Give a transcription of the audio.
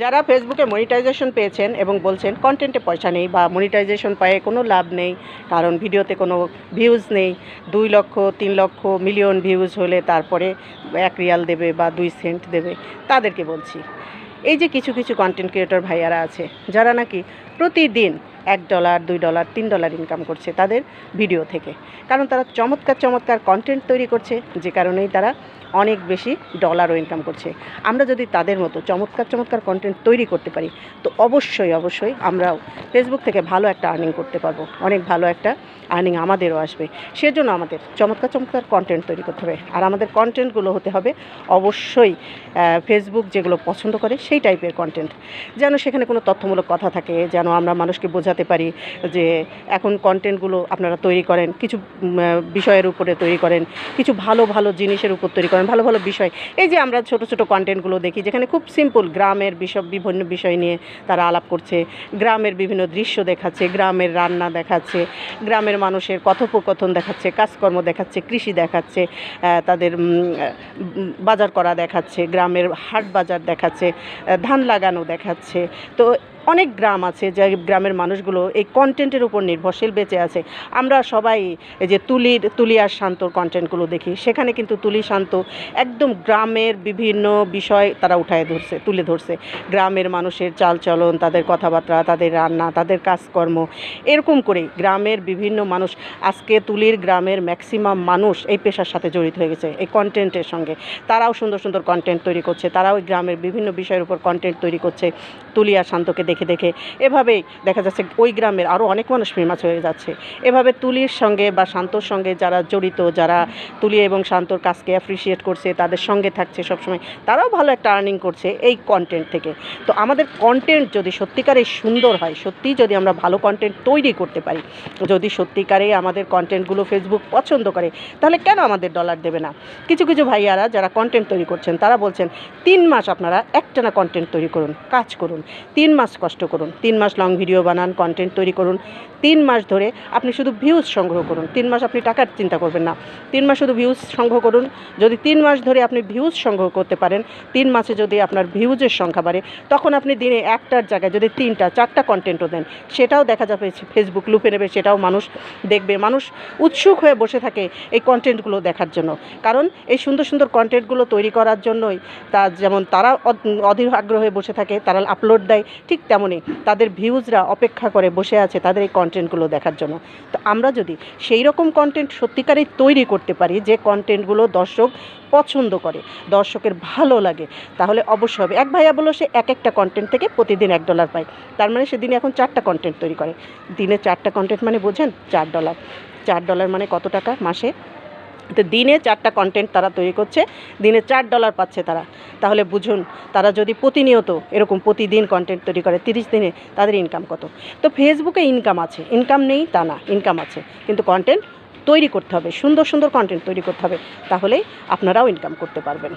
যারা ফেসবুকে মনিটাইজেশন পেয়েছেন এবং বলছেন কন্টেন্টে পয়সা নেই বা মনিটাইজেশন পায়ে কোনো লাভ নেই, কারণ ভিডিওতে কোনো ভিউজ নেই, দুই লক্ষ, তিন লক্ষ মিলিয়ন ভিউজ হলে তারপরে এক রিয়াল দেবে বা দুই সেন্ট দেবে, তাদেরকে বলছি। এই যে কিছু কিছু কন্টেন্ট ক্রিয়েটর ভাইয়ারা আছে, যারা নাকি প্রতিদিন এক ডলার দুই ডলার তিন ডলার ইনকাম করছে তাদের ভিডিও থেকে। কারণ তারা চমৎকার চমৎকার কন্টেন্ট তৈরি করছে, যে কারণেই তারা অনেক বেশি ডলারও ইনকাম করছে। আমরা যদি তাদের মতো চমৎকার চমৎকার কন্টেন্ট তৈরি করতে পারি, তো অবশ্যই অবশ্যই আমরাও ফেসবুক থেকে ভালো একটা আর্নিং করতে পারব। অনেক ভালো একটা আর্নিং আমাদেরও আসবে। সেজন্য আমাদের চমৎকার চমৎকার কন্টেন্ট তৈরি করতে হবে। আর আমাদের কন্টেন্টগুলো হতে হবে অবশ্যই ফেসবুক যেগুলো পছন্দ করে সেই টাইপের কন্টেন্ট যেন সেখানে কোনো তথ্যমূলক কথা থাকে, যেন আমরা মানুষকে বোঝাতে পারি যে এখন কন্টেন্টগুলো আপনারা তৈরি করেন, কিছু বিষয়ের উপরে তৈরি করেন, কিছু ভালো ভালো জিনিসের উপর তৈরি করেন, ভালো ভালো বিষয়। এই যে আমরা ছোট ছোট কন্টেন্টগুলো দেখি, যেখানে খুব সিম্পল গ্রামের বিষয়, বিভিন্ন বিষয় নিয়ে তারা আলাপ করছে, গ্রামের বিভিন্ন দৃশ্য দেখাচ্ছে, গ্রামের রান্না দেখাচ্ছে, গ্রামের মানুষের কথোপকথন দেখাচ্ছে, কাজকর্ম দেখাচ্ছে, কৃষি দেখাচ্ছে তাদের বাজার করা দেখাচ্ছে, গ্রামের হাট বাজার দেখাচ্ছে ধান লাগানো দেখাচ্ছে। তো অনেক গ্রাম আছে যে গ্রামের মানুষগুলো এই কন্টেন্টের উপর নির্ভরশীল বেঁচে আছে। আমরা সবাই এই যে তুলির তুলি আর শান্তর কন্টেন্টগুলো দেখি। সেখানে কিন্তু তুলি, শান্ত একদম গ্রামের বিভিন্ন বিষয় তারা উঠায় ধরছে, তুলে ধরছে। গ্রামের মানুষের চালচলন, তাদের কথাবার্তা, তাদের রান্না, তাদের কাজকর্ম, এরকম করেই গ্রামের বিভিন্ন মানুষ, আজকে তুলির গ্রামের ম্যাক্সিমাম মানুষ এই পেশার সাথে জড়িত হয়ে গেছে, এই কন্টেন্টের সঙ্গে। তারাও সুন্দর সুন্দর কন্টেন্ট তৈরি করছে, তারাও গ্রামের বিভিন্ন বিষয়ের উপর কন্টেন্ট তৈরি করছে, তুলি আর শান্তকে দেখে দেখে এভাবেই দেখা যাচ্ছে ওই গ্রামের আরও অনেক মানুষ ফেমাস হয়ে যাচ্ছে। এভাবে তুলির সঙ্গে বা শান্তর সঙ্গে যারা জড়িত, যারা তুলি এবং শান্তর কাজকে অ্যাপ্রিসিয়েট করছে, তাদের সঙ্গে থাকছে সবসময়, তারাও ভালো একটা আর্নিং করছে এই কন্টেন্ট থেকে। তো আমাদের কন্টেন্ট যদি সত্যিকারে সুন্দর হয়, সত্যিই যদি আমরা ভালো কন্টেন্ট তৈরি করতে পারি, যদি সত্যিকারে আমাদের কন্টেন্টগুলো ফেসবুক পছন্দ করে, তাহলে কেন আমাদের ডলার দেবে না? কিছু কিছু ভাইয়ারা যারা কন্টেন্ট তৈরি করছেন, তারা বলছেন, তিন মাস আপনারা একটানা কন্টেন্ট তৈরি করুন, কাজ করুন। তিন মাস কষ্ট করুন। তিন মাস লং ভিডিও বানান কন্টেন্ট তৈরি করুন। তিন মাস ধরে আপনি শুধু ভিউজ সংগ্রহ করুন। তিন মাস আপনি টাকার চিন্তা করবেন না। তিন মাস শুধু ভিউজ সংগ্রহ করুন। যদি তিন মাস ধরে আপনি ভিউজ সংগ্রহ করতে পারেন, তিন মাসে যদি আপনার ভিউজের সংখ্যা বাড়ে, তখন আপনি দিনে একটার জায়গায় যদি তিনটা, চারটা কন্টেন্টও দেন, সেটাও দেখা যাবে ফেসবুক লুপে নেবে, সেটাও মানুষ দেখবে। মানুষ উৎসুক হয়ে বসে থাকে এই কন্টেন্টগুলো দেখার জন্য। কারণ এই সুন্দর সুন্দর কন্টেন্টগুলো তৈরি করার জন্যই তা যেমন তারা অধ- অধীর আগ্রহে বসে থাকে, তারা আপলোড দেয়, ঠিক তেমনই তাদের ভিউজরা অপেক্ষা করে বসে আছে তাদের এই কন্টেন্টগুলো দেখার জন্য। তো আমরা যদি সেই রকম কন্টেন্ট সত্যিকারেই তৈরি করতে পারি, যে কন্টেন্টগুলো দর্শক পছন্দ করে, দর্শকের ভালো লাগে, তাহলে অবশ্যই হবে। এক ভাইয়া বলো সে এক একটা কন্টেন্ট থেকে প্রতিদিন এক ডলার পায়। তার মানে সে দিনে এখন চারটা কন্টেন্ট তৈরি করে। দিনে চারটা কন্টেন্ট মানে বোঝেন? চার ডলার চার ডলার মানে কত টাকা মাসে? তো দিনে চারটা কন্টেন্ট তারা তৈরি করছে, দিনে চার ডলার পাচ্ছে তারা। তাহলে বুঝুন, তারা যদি প্রতিনিয়ত এরকম প্রতিদিন কন্টেন্ট তৈরি করে, তিরিশ দিনে তাদের ইনকাম কত? তো ফেসবুকে ইনকাম আছে ইনকাম নেই তা না ইনকাম আছে। কিন্তু কন্টেন্ট তৈরি করতে হবে, সুন্দর সুন্দর কন্টেন্ট তৈরি করতে হবে, তাহলেই আপনারাও ইনকাম করতে পারবেন।